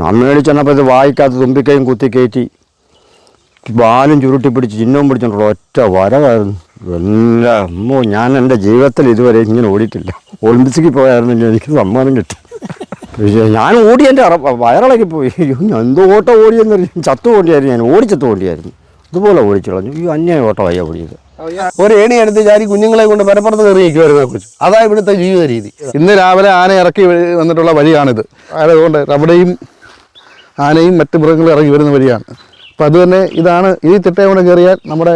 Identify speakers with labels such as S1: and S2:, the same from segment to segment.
S1: ഞാൻ ചെന്നപ്പോൾ ഇത് വായിക്കാത്ത കുത്തി കയറ്റി ബാലും ചുരുട്ടി പിടിച്ച് ചിഹ്നവും പിടിച്ചോണ്ടുള്ള ഒറ്റ വരവായിരുന്നു. എല്ലാ അമ്മോ ഞാൻ എന്റെ ജീവിതത്തിൽ ഇതുവരെ ഇങ്ങനെ ഓടിയിട്ടില്ല. ഒളിമ്പിക്സിൽ പോയായിരുന്നെങ്കിൽ എനിക്ക് സമ്മാനം കിട്ടും. ഞാൻ ഓടി എന്റെ വയറിളക്കി പോയി. ഞാൻ എന്തോ ഓട്ടം ഓടിയെന്നറിയും ചത്തു ഓടിയായിരുന്നു ഞാൻ ഓടിച്ചത്ത് ഓടിയായിരുന്നു. ഇതുപോലെ ഓടിച്ചു കളഞ്ഞു. ഈ അന്യായ ഓട്ടമായി ഓടിയത്.
S2: ഒരു ഏണി എടുത്ത് ജാരി കുഞ്ഞുങ്ങളെ കൊണ്ട് പരപ്പുറത്ത് കയറി നിൽക്കുമായിരുന്നു കുറിച്ച് അതാ ഇവിടുത്തെ ജീവിത രീതി.
S3: ഇന്ന് രാവിലെ ആന ഇറക്കി വന്നിട്ടുള്ള വഴിയാണിത്. അതുകൊണ്ട് അവിടെയും ആനയും മറ്റ് മൃഗങ്ങളും ഇറങ്ങി വരുന്ന വഴിയാണ്. അപ്പോൾ അതുതന്നെ ഇതാണ് ഈ തിട്ടയോടെ കയറിയാൽ നമ്മുടെ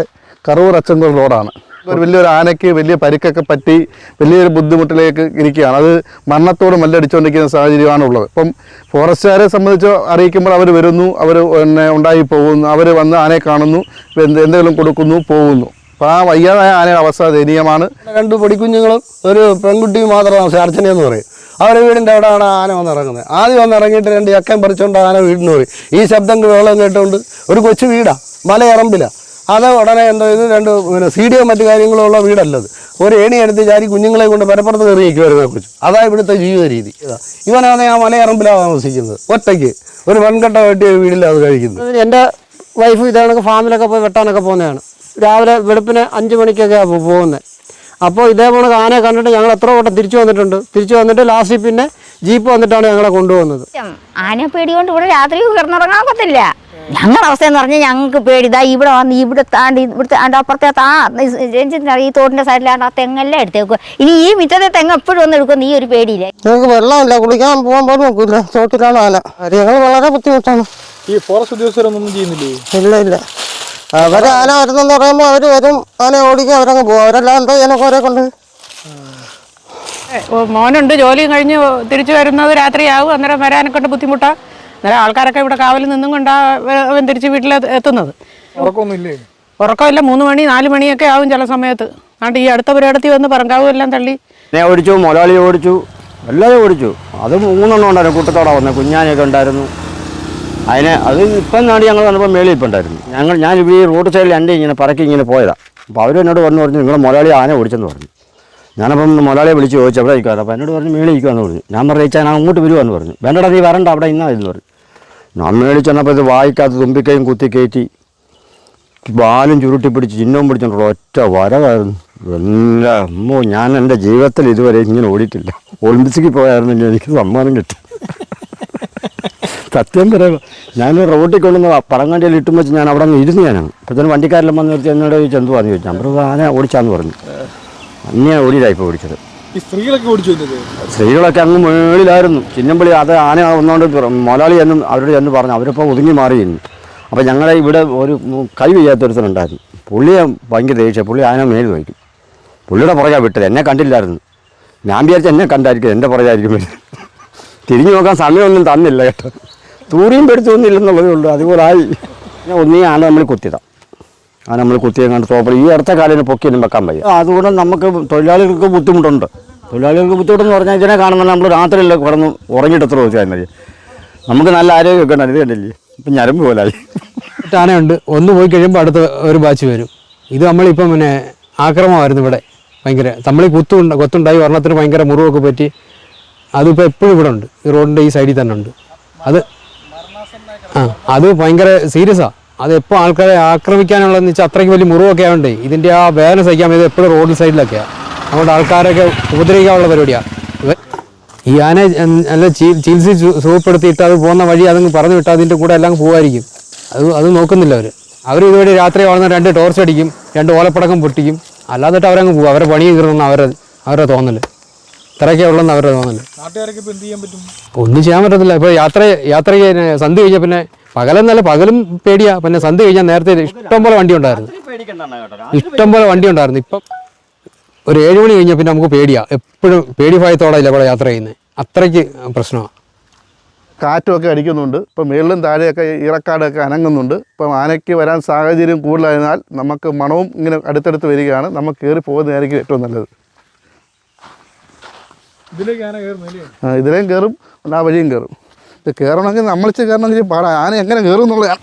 S3: കറൂർ അച്ചൻകുളം റോഡാണ്. ഒരു വലിയൊരു ആനയ്ക്ക് വലിയ പരിക്കൊക്കെ പറ്റി വലിയൊരു ബുദ്ധിമുട്ടിലേക്ക് ഇരിക്കുകയാണ്. അത് മരണത്തോട് മല്ലടിച്ചുകൊണ്ടിരിക്കുന്ന സാഹചര്യമാണ് ഉള്ളത് അപ്പം ഫോറസ്റ്റുകാരെ സംബന്ധിച്ച് അറിയിക്കുമ്പോൾ അവർ വരുന്നു അവർ പിന്നെ ഉണ്ടായി പോകുന്നു അവർ വന്ന് ആനയെ കാണുന്നു എന്ത് എന്തെങ്കിലും കൊടുക്കുന്നു പോകുന്നു. അപ്പോൾ ആ വയ്യാതായ ആനയുടെ അവസ്ഥ ദയനീയമാണ്.
S2: രണ്ട് പൊടിക്കുഞ്ഞുങ്ങളും ഒരു പെൺകുട്ടിയും മാത്രമാണ് അർച്ചനയെന്ന് പറയും. അവരുടെ വീടിന്റെ അവിടെയാണ് ആന വന്നിറങ്ങുന്നത്. ആദ്യം വന്നിറങ്ങിയിട്ട് രണ്ട് ചക്കയും പറിച്ചുകൊണ്ട് ആന വീടിന് പോയി. ഈ ശബ്ദം വെള്ളം കേട്ടുകൊണ്ട് ഒരു കൊച്ചു വീടാണ് മലയറമ്പിലാണ് അത് ഉടനെ എന്തോ ഇത് രണ്ട് പിന്നെ സീഡിയോ മറ്റു കാര്യങ്ങളും ഉള്ള വീടല്ലത്. ഒരു ഏണി എടുത്ത് ചാരി കുഞ്ഞുങ്ങളെ കൊണ്ട് പരപ്പുറത്ത് കയറി നിൽക്കുമായിരുന്നു ആ കൊച്ചു. അതാ ഇവിടുത്തെ ജീവിത രീതി. ഇവനാണ് ആ മലയറമ്പിലാണ് താമസിക്കുന്നത്. ഒറ്റയ്ക്ക്. ഒരു വൻകട്ട വെട്ടിയ വീടിലാണ് അത് കഴിക്കുന്നത്.
S4: എന്റെ വൈഫ് ഇതാണ് ഫാമിലൊക്കെ പോയി വെട്ടാനൊക്കെ പോകുന്നതാണ്. രാവിലെ വെളുപ്പിന് അഞ്ച് മണിക്കൊക്കെയാണ് പോകുന്നത്. അപ്പോൾ ഇതേപോലെ ആനയെ കണ്ടിട്ട് ഞങ്ങൾ എത്ര വട്ടം തിരിച്ചു വന്നിട്ടുണ്ട്. തിരിച്ചു വന്നിട്ട് ലാസ്റ്റിൽ പിന്നെ ജീപ്പ് വന്നിട്ടാണ് ഞങ്ങളെ കൊണ്ടുപോകുന്നത്.
S5: ആന പേടി കൊണ്ട് ഇവിടെ രാത്രി കിടന്നുറങ്ങാൻ പറ്റില്ല ഞങ്ങളുടെ അവസ്ഥ എന്ന് പറഞ്ഞാൽ ഞങ്ങൾക്ക് പേടി. ഇതാ ഇവിടെ വന്ന് ഇവിടെ താണ്ട് ഇവിടുത്തെ ആണ്ട് അപ്പുറത്തെ താ രഞ്ജിത്തിന് ഈ തോട്ടിന്റെ സൈഡിലാണ്ട് ആ തെങ്ങെല്ലാം എടുത്തേക്കുക ഇനി ഈ മിറ്റത്തെ തെങ്ങ് എപ്പോഴും ഒന്ന് എടുക്കുന്ന ഈ ഒരു പേടിയില്ല.
S4: ഞങ്ങൾക്ക് വെള്ളമില്ല. കുളിക്കാൻ പോകാൻ പോലും നോക്കില്ല തോട്ടിലാണ് ആന. ഞങ്ങൾ വളരെ ബുദ്ധിമുട്ടാണ്.
S6: ഈ ഫോറസ്റ്റ് ഉദ്യോഗസ്ഥരൊന്നും ചെയ്യുന്നില്ലേ?
S4: ഇല്ല ഇല്ല. അവർ ആന വരുന്നെന്ന് പറയുമ്പോൾ അവർ വരും ആന ഓടിക്കും അവരങ്ങ് പോകും അവരെല്ലാം എന്തോ ചെയ്യാനൊക്കെ അവരെ കൊണ്ട്?
S7: ഓ, മോനുണ്ട് ജോലിയും കഴിഞ്ഞ് തിരിച്ചു വരുന്നത് രാത്രിയാവും. അന്നേരം വരാനൊക്കെ കൊണ്ട് ബുദ്ധിമുട്ടാ. അന്നേരം ആൾക്കാരൊക്കെ ഇവിടെ കാവലിൽ നിന്നും കൊണ്ടാ അവൻ തിരിച്ച് വീട്ടിൽ എത്തുന്നത്. ഉറക്കമില്ല മൂന്ന് മണി നാല് മണിയൊക്കെ ആവും ചില സമയത്ത്. അതുകൊണ്ട് ഈ അടുത്ത പുരയിടത്തിൽ വന്ന് പറങ്കാവും എല്ലാം തള്ളി.
S1: എന്നെ ഓടിച്ചു മുതലാളി ഓടിച്ചു എല്ലാവരും ഓടിച്ചു. അത് മൂന്നെണ്ണം ഉണ്ടായിരുന്നു കൂട്ടത്തോടെ വന്നത് കുഞ്ഞാനൊക്കെ ഉണ്ടായിരുന്നു. അതിനെ അത് ഇപ്പം നാട് ഞങ്ങൾ വന്നപ്പോൾ മേളിൽ ഇപ്പം ഉണ്ടായിരുന്നു. ഞങ്ങൾ ഞാൻ ഈ റോഡ് സൈഡിൽ എന്റെ ഇങ്ങനെ പറക്കി ഇങ്ങനെ പോയതാണ് അപ്പോൾ അവർ എന്നോട് വന്ന് പറഞ്ഞു നിങ്ങൾ മുതലാളി ആന ഓടിച്ചെന്ന് പറഞ്ഞു. ഞാനപ്പം മുതലാളിയെ വിളിച്ച് ചോദിച്ചു അവിടെ ഇരിക്കാറ് അപ്പോൾ എന്നോട് പറഞ്ഞു മേളിൽ ഇരിക്കുമെന്ന് പറഞ്ഞു. ഞാൻ പറഞ്ഞു ഞാൻ അങ്ങോട്ട് വരുവാന്ന് പറഞ്ഞു. വേണ്ടടാ നീ വരണ്ട അവിടെ ഇന്നാ എന്ന് പറഞ്ഞു. ഞാൻ മേളിൽ ചെന്നപ്പോൾ ഇത് വായിക്കാത്ത തുമ്പിക്കൈയും കുത്തി കയറ്റി ബാലും ചുരുട്ടി പിടിച്ച് ചിഹ്നവും പിടിച്ചോണ്ടുള്ള ഒറ്റ വരവായിരുന്നു. എല്ലാ അമ്മോ ഞാൻ എന്റെ ജീവിതത്തിൽ ഇതുവരെ ഇങ്ങനെ ഓടിയിട്ടില്ല. ഒളിമ്പിക്സിൽ പോയായിരുന്നെങ്കിൽ എനിക്ക് സമ്മാനം കിട്ടും. സത്യം പറയാം. ഞാൻ റോട്ടിൽ കൊണ്ടുവന്ന് പറങ്ങാണ്ടിയിൽ ഇട്ടും വെച്ച് ഞാൻ അവിടെ നിന്ന് ഇരുന്ന് ഞാനാണ് അപ്പോഴത്തേനും വണ്ടിക്കാരെല്ലാം വന്ന് നിർത്തി എന്നോട് ചോദിച്ചു എന്തുവാന്ന് ചോദിച്ചു. ഞാൻ പറഞ്ഞു ആന ഓടിച്ചാന്ന് പറഞ്ഞു. അന്നേ ഓടിയിലായിപ്പോൾ ഓടിച്ചത്.
S6: ഈ സ്ത്രീകളൊക്കെ ഓടിച്ചു
S1: സ്ത്രീകളൊക്കെ അങ്ങ് മേളിലായിരുന്നു. ചിന്നമ്പളി അത് ആന ഒന്നുകൊണ്ട് മൊലാളി എന്നും അവരോട് ചെന്ന് പറഞ്ഞു അവരിപ്പോൾ ഒതുങ്ങി മാറിയിരുന്നു. അപ്പോൾ ഞങ്ങളെ ഇവിടെ ഒരു കൈ വയ്യാത്തൊരുത്തനുണ്ടായിരുന്നു പുള്ളിയെ ഭയങ്കര ദേഷ്യം പുള്ളി ആന മേൽ വയ്ക്കും പുള്ളിയുടെ പുറകെ വിട്ടത് എന്നെ കണ്ടില്ലായിരുന്നു. ഞാൻ വിചാരിച്ച എന്നെ കണ്ടായിരിക്കും എന്റെ പുറകെ ആയിരിക്കും തിരിഞ്ഞു നോക്കാൻ സമയമൊന്നും തന്നില്ല കേട്ടോ. തൂറിയും പെടുത്തൊന്നുമില്ലെന്നുള്ളതേ ഉള്ളൂ. അതുപോലെ ആയി. ഞാൻ ഒന്നീ ആന നമ്മൾ കുത്തിയതാണ് ആ നമ്മൾ കുത്തിയെങ്ങാണ്ട് തോപ്പൽ ഈ അടുത്ത കാലിന് പൊക്കിയൊന്നും വെക്കാൻ വയ്യ. അതുകൊണ്ട് നമുക്ക് തൊഴിലാളികൾക്ക് ബുദ്ധിമുട്ടുണ്ട്. തൊഴിലാളികൾക്ക് ബുദ്ധിമുട്ടെന്ന് പറഞ്ഞാൽ ഇതിനെ കാണുമ്പോൾ നമ്മൾ രാത്രിയല്ല കിടന്ന് ഉറങ്ങിയിട്ട് എത്ര ദിവസമായി മതി. നമുക്ക് നല്ല ആരോഗ്യമൊക്കെ ഉണ്ട് ഇത് കണ്ടില്ലേ? ഇപ്പം ഞരമ്പ് പോലായി.
S8: ആനയുണ്ട്. ഒന്ന് പോയി കഴിയുമ്പോൾ അടുത്ത ഒരു ബാച്ച് വരും. ഇത് നമ്മളിപ്പം പിന്നെ ആക്രമമായിരുന്നു ഇവിടെ. ഭയങ്കര നമ്മൾ കുത്തുണ്ട് കൊത്തുണ്ടായി വർണത്തിന് ഭയങ്കര മുറിവൊക്കെ പറ്റി. അതിപ്പോൾ എപ്പോഴും ഇവിടെ ഉണ്ട്. ഈ റോഡിന്റെ ഈ സൈഡിൽ തന്നെ ഉണ്ട്. അത് അത് ഭയങ്കര സീരിയസാണ് അത് എപ്പോൾ ആൾക്കാരെ ആക്രമിക്കാനുള്ളതെന്ന് വെച്ചാൽ അത്രയ്ക്ക് വലിയ മുറിവൊക്കെ ആയതുകൊണ്ട് ഇതിന്റെ ആ വേദന സഹിക്കാൻ ഇത് എപ്പോഴും റോഡ് സൈഡിലൊക്കെയാണ് അതുകൊണ്ട് ആൾക്കാരൊക്കെ ഉപദ്രവിക്കാനുള്ള പരിപാടിയാണ് ഈ ആന നല്ല ചികിത്സ സുഖപ്പെടുത്തിയിട്ട് അത് പോകുന്ന വഴി അതങ്ങ് പറഞ്ഞു വിട്ടാൽ അതിന്റെ കൂടെ എല്ലാം പോകുമായിരിക്കും അത് അത് നോക്കുന്നില്ല അവർ അവർ ഇതുവഴി രാത്രി വളർന്ന രണ്ട് ടോർച്ച് അടിക്കും രണ്ട് ഓലപ്പടക്കം പൊട്ടിക്കും. അല്ലാതെ അവരങ്ങ് പോകും അവരെ പണി കീറുന്ന അവരെ അവരെ തോന്നൽ ഇത്രയൊക്കെ ഉള്ളെന്ന് അവരുടെ തോന്നൽ.
S6: നാട്ടുകാരൊക്കെ ഇപ്പൊ എന്ത് ചെയ്യാൻ പറ്റും?
S8: ഒന്നും ചെയ്യാൻ പറ്റത്തില്ല. ഇപ്പോൾ യാത്ര യാത്ര സന്ധി കഴിഞ്ഞാൽ പിന്നെ പകലെന്നല്ല പകലും പേടിയാ. പിന്നെ സന്ധി കഴിഞ്ഞാൽ നേരത്തെ ഇഷ്ടം പോലെ വണ്ടി ഉണ്ടായിരുന്നു. ഇഷ്ടം പോലെ വണ്ടി ഉണ്ടായിരുന്നു. ഇപ്പം ഒരു ഏഴ് മണി കഴിഞ്ഞാൽ പിന്നെ നമുക്ക് പേടിയാ. എപ്പോഴും പേടി ഭയത്തോടെ ഇല്ല ഇവിടെ യാത്ര ചെയ്യുന്നത് അത്രയ്ക്ക് പ്രശ്നമാണ്
S3: കാറ്റുമൊക്കെ അടിക്കുന്നുണ്ട്. ഇപ്പം മേളിലും താഴെയൊക്കെ ഇറക്കാടൊക്കെ അനങ്ങുന്നുണ്ട്. ഇപ്പം ആനയ്ക്ക് വരാൻ സാഹചര്യം കൂടുതലായതിനാൽ നമുക്ക് മണവും ഇങ്ങനെ അടുത്തടുത്ത് വരികയാണ്. നമുക്ക് കയറി പോകുന്നതായിരിക്കും ഏറ്റവും നല്ലത്
S6: ഇതിലേക്ക് ആന കയറുന്നില്ലേ
S3: ആ, ഇതിലേയും കയറും ആ വഴിയും കയറും. ഇത് കയറണമെങ്കിൽ നമ്മളിച്ച് കയറണമെങ്കിൽ പാടാ. ആന എങ്ങനെ കയറും എന്നുള്ളതാണ്